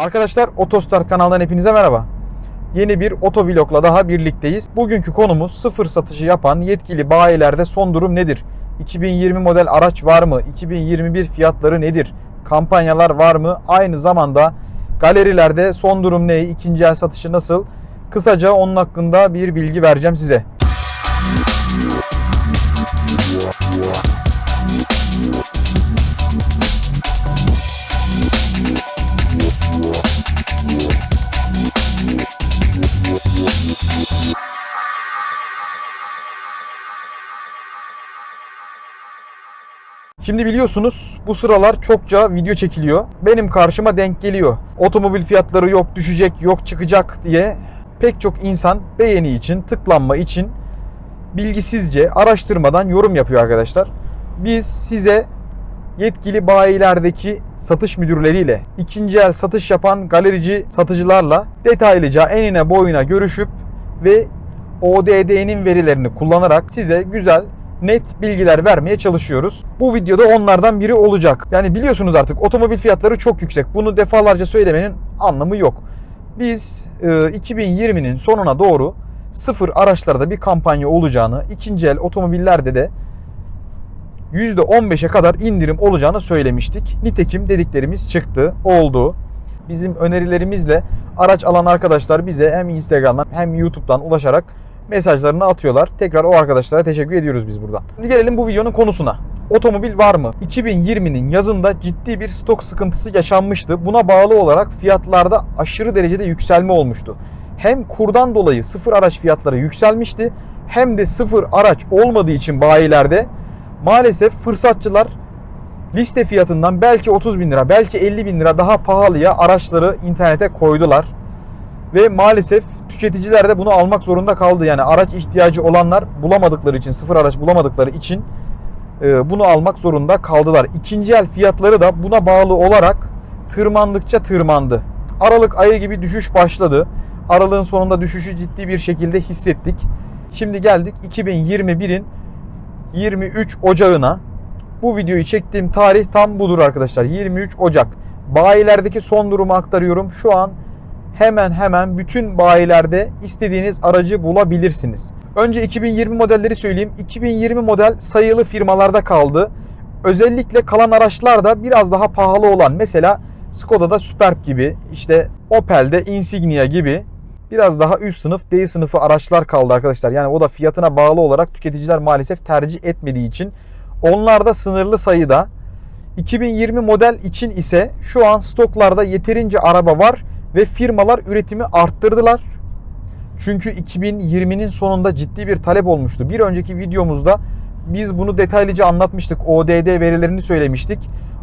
Arkadaşlar Otostart kanalından hepinize merhaba. Yeni bir otovlogla daha birlikteyiz. Bugünkü konumuz sıfır satışı yapan yetkili bayilerde son durum nedir? 2020 model araç var mı? 2021 fiyatları nedir? Kampanyalar var mı? Aynı zamanda galerilerde son durum ne? İkinci el satışı nasıl? Kısaca onun hakkında bir bilgi vereceğim size. Şimdi biliyorsunuz bu sıralar çokça video çekiliyor. Benim karşıma denk geliyor. Otomobil fiyatları yok düşecek, yok çıkacak diye pek çok insan beğeni için, tıklanma için bilgisizce, araştırmadan yorum yapıyor arkadaşlar. Biz size yetkili bayilerdeki satış müdürleriyle, ikinci el satış yapan galerici satıcılarla detaylıca enine boyuna görüşüp ve ODD'nin verilerini kullanarak size güzel net bilgiler vermeye çalışıyoruz. Bu videoda onlardan biri olacak. Yani biliyorsunuz artık otomobil fiyatları çok yüksek. Bunu defalarca söylemenin anlamı yok. Biz e, 2020'nin sonuna doğru sıfır araçlarda bir kampanya olacağını, ikinci el otomobillerde de %15'e kadar indirim olacağını söylemiştik. Nitekim dediklerimiz çıktı, oldu. Bizim önerilerimizle araç alan arkadaşlar bize hem Instagram'dan hem YouTube'dan ulaşarak mesajlarını atıyorlar. Tekrar o arkadaşlara teşekkür ediyoruz biz buradan. Şimdi gelelim bu videonun konusuna. Otomobil var mı? 2020'nin yazında ciddi bir stok sıkıntısı yaşanmıştı. Buna bağlı olarak fiyatlarda aşırı derecede yükselme olmuştu. Hem kurdan dolayı sıfır araç fiyatları yükselmişti hem de sıfır araç olmadığı için bayilerde maalesef fırsatçılar liste fiyatından belki 30 bin lira belki 50 bin lira daha pahalıya araçları internete koydular. Ve maalesef tüketiciler de bunu almak zorunda kaldı. Yani araç ihtiyacı olanlar bulamadıkları için, sıfır araç bulamadıkları için e, bunu almak zorunda kaldılar. İkinci el fiyatları da buna bağlı olarak tırmandıkça tırmandı. Aralık ayı gibi düşüş başladı. Aralığın sonunda düşüşü ciddi bir şekilde hissettik. Şimdi geldik 2021'in 23 Ocağı'na. Bu videoyu çektiğim tarih tam budur arkadaşlar. 23 Ocak. Bayilerdeki son durumu aktarıyorum. Şu an hemen hemen bütün bayilerde istediğiniz aracı bulabilirsiniz. Önce 2020 modelleri söyleyeyim. 2020 model sayılı firmalarda kaldı. Özellikle kalan araçlar da biraz daha pahalı olan mesela Skoda'da Superb gibi, işte Opel'de Insignia gibi biraz daha üst sınıf D sınıfı araçlar kaldı arkadaşlar. Yani o da fiyatına bağlı olarak tüketiciler maalesef tercih etmediği için onlar da sınırlı sayıda. 2020 model için ise şu an stoklarda yeterince araba var ve firmalar üretimi arttırdılar. Çünkü 2020'nin sonunda ciddi bir talep olmuştu. Bir önceki videomuzda biz bunu detaylıca anlatmıştık. ODD verilerini söylemiştik.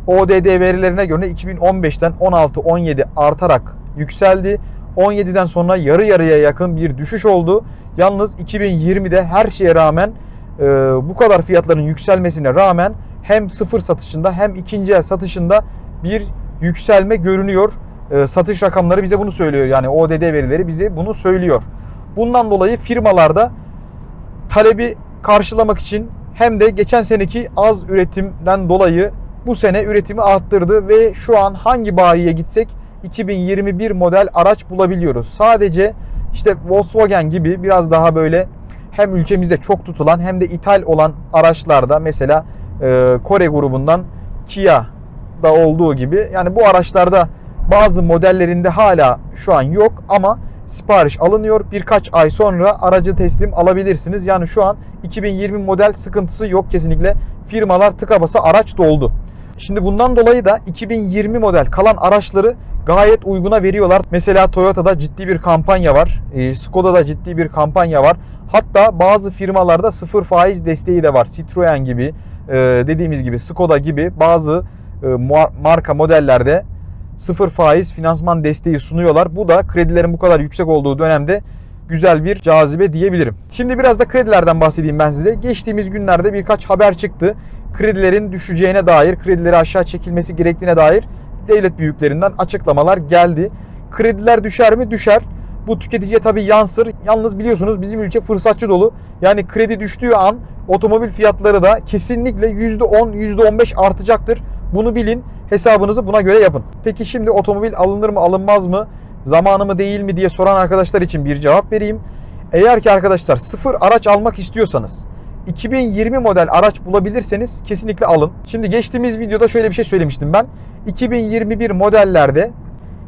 ODD verilerine göre 2015'ten 16-17 artarak yükseldi. 17'den sonra yarı yarıya yakın bir düşüş oldu. Yalnız 2020'de her şeye rağmen e, bu kadar fiyatların yükselmesine rağmen hem sıfır satışında hem ikinci el satışında bir yükselme görünüyor. E, satış rakamları bize bunu söylüyor. Yani ODD verileri bize bunu söylüyor. Bundan dolayı firmalarda talebi karşılamak için hem de geçen seneki az üretimden dolayı bu sene üretimi arttırdı ve şu an hangi bayiye gitsek 2021 model araç bulabiliyoruz. Sadece işte Volkswagen gibi biraz daha böyle hem ülkemizde çok tutulan hem de ithal olan araçlarda mesela e, Kore grubundan Kia da olduğu gibi yani bu araçlarda bazı modellerinde hala şu an yok ama sipariş alınıyor. Birkaç ay sonra aracı teslim alabilirsiniz. Yani şu an 2020 model sıkıntısı yok kesinlikle. Firmalar tıka basa araç doldu. Şimdi bundan dolayı da 2020 model kalan araçları gayet uyguna veriyorlar. Mesela Toyota'da ciddi bir kampanya var. E, Skoda'da ciddi bir kampanya var. Hatta bazı firmalarda sıfır faiz desteği de var. Citroen gibi, e, dediğimiz gibi Skoda gibi bazı e, marka modellerde sıfır faiz finansman desteği sunuyorlar. Bu da kredilerin bu kadar yüksek olduğu dönemde güzel bir cazibe diyebilirim. Şimdi biraz da kredilerden bahsedeyim ben size. Geçtiğimiz günlerde birkaç haber çıktı. Kredilerin düşeceğine dair, kredileri aşağı çekilmesi gerektiğine dair devlet büyüklerinden açıklamalar geldi. Krediler düşer mi? Düşer. Bu tüketiciye tabii yansır. Yalnız biliyorsunuz bizim ülke fırsatçı dolu. Yani kredi düştüğü an otomobil fiyatları da kesinlikle %10, %15 artacaktır. Bunu bilin, hesabınızı buna göre yapın. Peki şimdi otomobil alınır mı, alınmaz mı, zamanı mı değil mi diye soran arkadaşlar için bir cevap vereyim. Eğer ki arkadaşlar sıfır araç almak istiyorsanız 2020 model araç bulabilirseniz kesinlikle alın. Şimdi geçtiğimiz videoda şöyle bir şey söylemiştim ben. 2021 modellerde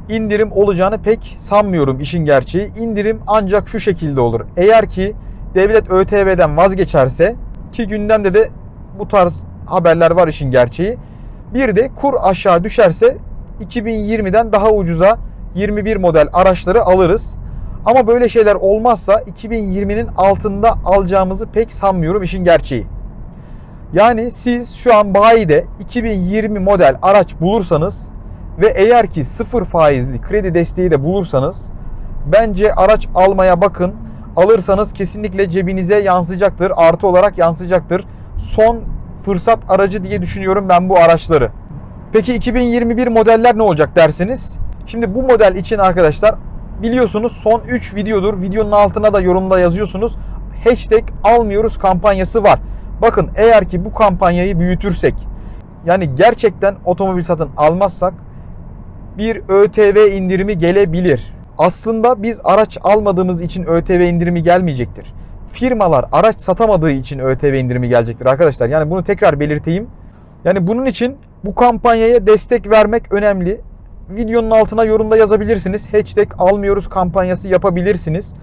indirim olacağını pek sanmıyorum işin gerçeği. İndirim ancak şu şekilde olur. Eğer ki devlet ÖTV'den vazgeçerse ki gündemde de bu tarz haberler var işin gerçeği. Bir de kur aşağı düşerse 2020'den daha ucuza 21 model araçları alırız. Ama böyle şeyler olmazsa 2020'nin altında alacağımızı pek sanmıyorum işin gerçeği. Yani siz şu an bayide 2020 model araç bulursanız ve eğer ki sıfır faizli kredi desteği de bulursanız bence araç almaya bakın. Alırsanız kesinlikle cebinize yansıyacaktır. Artı olarak yansıyacaktır. Son fırsat aracı diye düşünüyorum ben bu araçları. Peki 2021 modeller ne olacak derseniz? Şimdi bu model için arkadaşlar biliyorsunuz son 3 videodur. Videonun altına da yorumda yazıyorsunuz. Hashtag almıyoruz kampanyası var. Bakın eğer ki bu kampanyayı büyütürsek yani gerçekten otomobil satın almazsak bir ÖTV indirimi gelebilir. Aslında biz araç almadığımız için ÖTV indirimi gelmeyecektir. Firmalar araç satamadığı için ÖTV indirimi gelecektir arkadaşlar. Yani bunu tekrar belirteyim. Yani bunun için bu kampanyaya destek vermek önemli. Videonun altına yorumda yazabilirsiniz. Hashtag almıyoruz kampanyası yapabilirsiniz.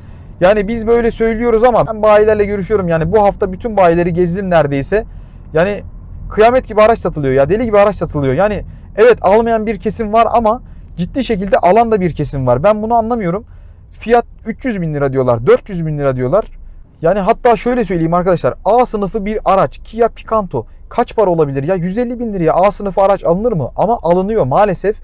Yani biz böyle söylüyoruz ama ben bayilerle görüşüyorum. Yani bu hafta bütün bayileri gezdim neredeyse. Yani kıyamet gibi araç satılıyor ya. Deli gibi araç satılıyor. Yani evet almayan bir kesim var ama ciddi şekilde alan da bir kesim var. Ben bunu anlamıyorum. Fiyat 300 bin lira diyorlar. 400 bin lira diyorlar. Yani hatta şöyle söyleyeyim arkadaşlar. A sınıfı bir araç. Kia Picanto. Kaç para olabilir ya? 150 bin liraya A sınıfı araç alınır mı? Ama alınıyor maalesef.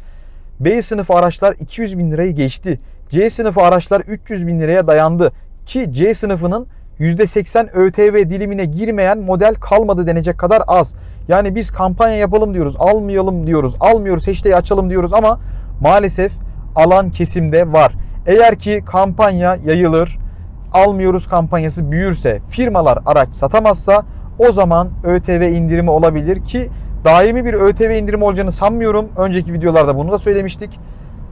B sınıfı araçlar 200 bin lirayı geçti. C sınıfı araçlar 300 bin liraya dayandı. Ki C sınıfının %80 ÖTV dilimine girmeyen model kalmadı denecek kadar az. Yani biz kampanya yapalım diyoruz, almayalım diyoruz, almıyoruz, hashtag açalım diyoruz ama maalesef alan kesimde var. Eğer ki kampanya yayılır, almıyoruz kampanyası büyürse, firmalar araç satamazsa o zaman ÖTV indirimi olabilir ki daimi bir ÖTV indirimi olacağını sanmıyorum. Önceki videolarda bunu da söylemiştik.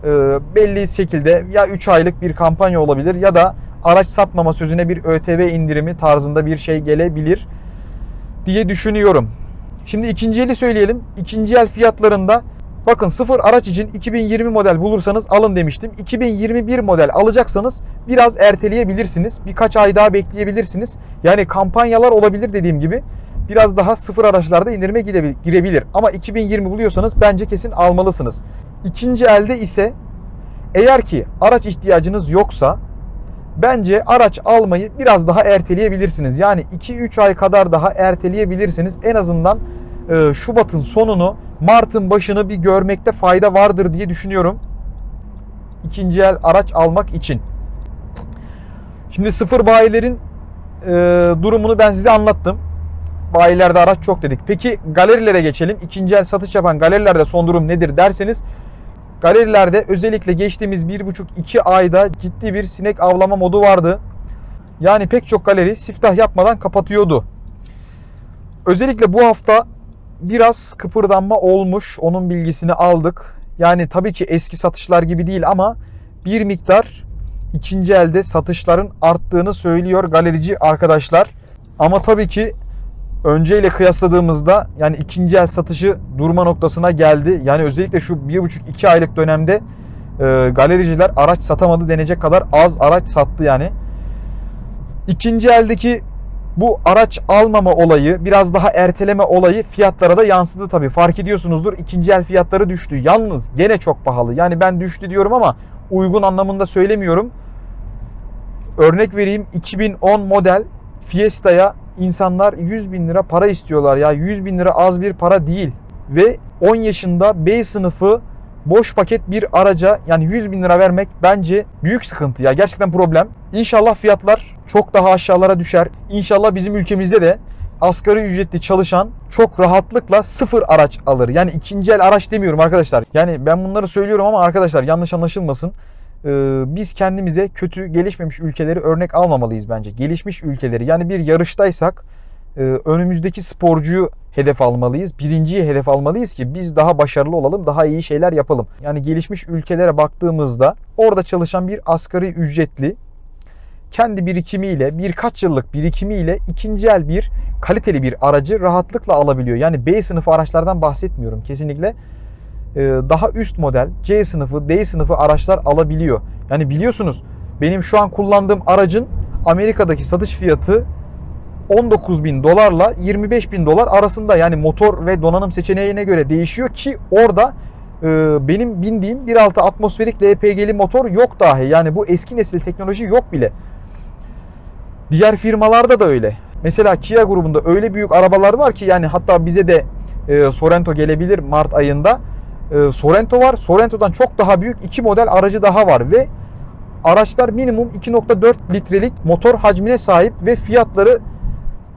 Ee, belli şekilde ya 3 aylık bir kampanya olabilir ya da araç satmama sözüne bir ÖTV indirimi tarzında bir şey gelebilir diye düşünüyorum. Şimdi ikinci eli söyleyelim. İkinci el fiyatlarında bakın sıfır araç için 2020 model bulursanız alın demiştim. 2021 model alacaksanız biraz erteleyebilirsiniz. Birkaç ay daha bekleyebilirsiniz. Yani kampanyalar olabilir dediğim gibi. Biraz daha sıfır araçlarda indirime girebilir. Ama 2020 buluyorsanız bence kesin almalısınız. İkinci elde ise eğer ki araç ihtiyacınız yoksa bence araç almayı biraz daha erteleyebilirsiniz. Yani 2-3 ay kadar daha erteleyebilirsiniz. En azından e, Şubat'ın sonunu, Mart'ın başını bir görmekte fayda vardır diye düşünüyorum. İkinci el araç almak için. Şimdi sıfır bayilerin e, durumunu ben size anlattım. Bayilerde araç çok dedik. Peki galerilere geçelim. İkinci el satış yapan galerilerde son durum nedir derseniz Galerilerde özellikle geçtiğimiz 1,5-2 ayda ciddi bir sinek avlama modu vardı. Yani pek çok galeri siftah yapmadan kapatıyordu. Özellikle bu hafta biraz kıpırdanma olmuş. Onun bilgisini aldık. Yani tabii ki eski satışlar gibi değil ama bir miktar ikinci elde satışların arttığını söylüyor galerici arkadaşlar. Ama tabii ki önceyle kıyasladığımızda yani ikinci el satışı durma noktasına geldi. Yani özellikle şu 1,5-2 aylık dönemde e, galericiler araç satamadı denecek kadar az araç sattı yani. İkinci eldeki bu araç almama olayı, biraz daha erteleme olayı fiyatlara da yansıdı tabii. Fark ediyorsunuzdur ikinci el fiyatları düştü. Yalnız gene çok pahalı. Yani ben düştü diyorum ama uygun anlamında söylemiyorum. Örnek vereyim 2010 model Fiesta'ya insanlar 100 bin lira para istiyorlar ya 100 bin lira az bir para değil ve 10 yaşında B sınıfı boş paket bir araca yani 100 bin lira vermek bence büyük sıkıntı ya gerçekten problem. İnşallah fiyatlar çok daha aşağılara düşer. İnşallah bizim ülkemizde de asgari ücretli çalışan çok rahatlıkla sıfır araç alır. Yani ikinci el araç demiyorum arkadaşlar. Yani ben bunları söylüyorum ama arkadaşlar yanlış anlaşılmasın. Ee, biz kendimize kötü gelişmemiş ülkeleri örnek almamalıyız bence. Gelişmiş ülkeleri yani bir yarıştaysak önümüzdeki sporcuyu hedef almalıyız. Birinciyi hedef almalıyız ki biz daha başarılı olalım, daha iyi şeyler yapalım. Yani gelişmiş ülkelere baktığımızda orada çalışan bir asgari ücretli kendi birikimiyle, birkaç yıllık birikimiyle ikinci el bir kaliteli bir aracı rahatlıkla alabiliyor. Yani B sınıfı araçlardan bahsetmiyorum kesinlikle. Ee, daha üst model C sınıfı, D sınıfı araçlar alabiliyor. Yani biliyorsunuz benim şu an kullandığım aracın Amerika'daki satış fiyatı 19 bin dolarla 25 bin dolar arasında yani motor ve donanım seçeneğine göre değişiyor ki orada e, benim bindiğim 1.6 atmosferik LPG'li motor yok dahi. Yani bu eski nesil teknoloji yok bile. Diğer firmalarda da öyle. Mesela Kia grubunda öyle büyük arabalar var ki yani hatta bize de e, Sorento gelebilir Mart ayında. E, Sorento var. Sorento'dan çok daha büyük iki model aracı daha var ve araçlar minimum 2.4 litrelik motor hacmine sahip ve fiyatları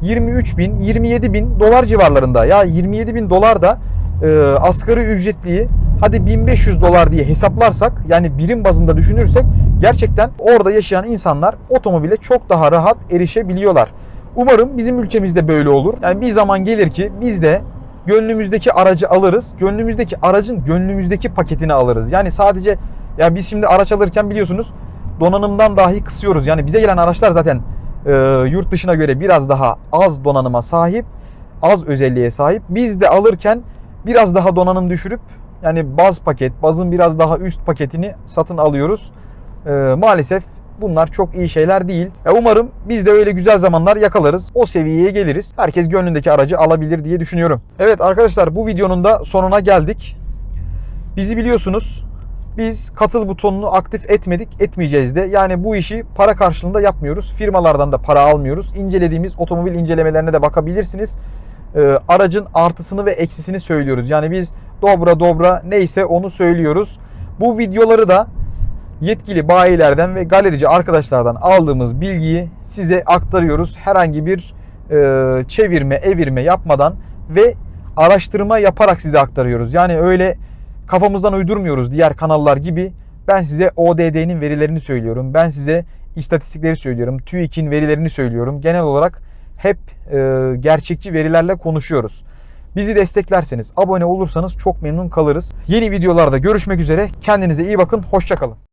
23 bin, 27 bin dolar civarlarında. Ya 27 bin dolar da e, asgari ücretliyi hadi 1500 dolar diye hesaplarsak yani birim bazında düşünürsek gerçekten orada yaşayan insanlar otomobile çok daha rahat erişebiliyorlar. Umarım bizim ülkemizde böyle olur. Yani bir zaman gelir ki biz de gönlümüzdeki aracı alırız. Gönlümüzdeki aracın gönlümüzdeki paketini alırız. Yani sadece ya biz şimdi araç alırken biliyorsunuz donanımdan dahi kısıyoruz. Yani bize gelen araçlar zaten e, yurt dışına göre biraz daha az donanıma sahip, az özelliğe sahip. Biz de alırken biraz daha donanım düşürüp yani baz paket, bazın biraz daha üst paketini satın alıyoruz. E, maalesef bunlar çok iyi şeyler değil. E, umarım biz de öyle güzel zamanlar yakalarız. O seviyeye geliriz. Herkes gönlündeki aracı alabilir diye düşünüyorum. Evet arkadaşlar bu videonun da sonuna geldik. Bizi biliyorsunuz. Biz katıl butonunu aktif etmedik, etmeyeceğiz de. Yani bu işi para karşılığında yapmıyoruz. Firmalardan da para almıyoruz. İncelediğimiz otomobil incelemelerine de bakabilirsiniz. Ee, aracın artısını ve eksisini söylüyoruz. Yani biz dobra dobra neyse onu söylüyoruz. Bu videoları da yetkili bayilerden ve galerici arkadaşlardan aldığımız bilgiyi size aktarıyoruz. Herhangi bir e, çevirme, evirme yapmadan ve araştırma yaparak size aktarıyoruz. Yani öyle kafamızdan uydurmuyoruz diğer kanallar gibi. Ben size ODD'nin verilerini söylüyorum. Ben size istatistikleri söylüyorum. TÜİK'in verilerini söylüyorum. Genel olarak hep e, gerçekçi verilerle konuşuyoruz. Bizi desteklerseniz, abone olursanız çok memnun kalırız. Yeni videolarda görüşmek üzere. Kendinize iyi bakın. Hoşçakalın.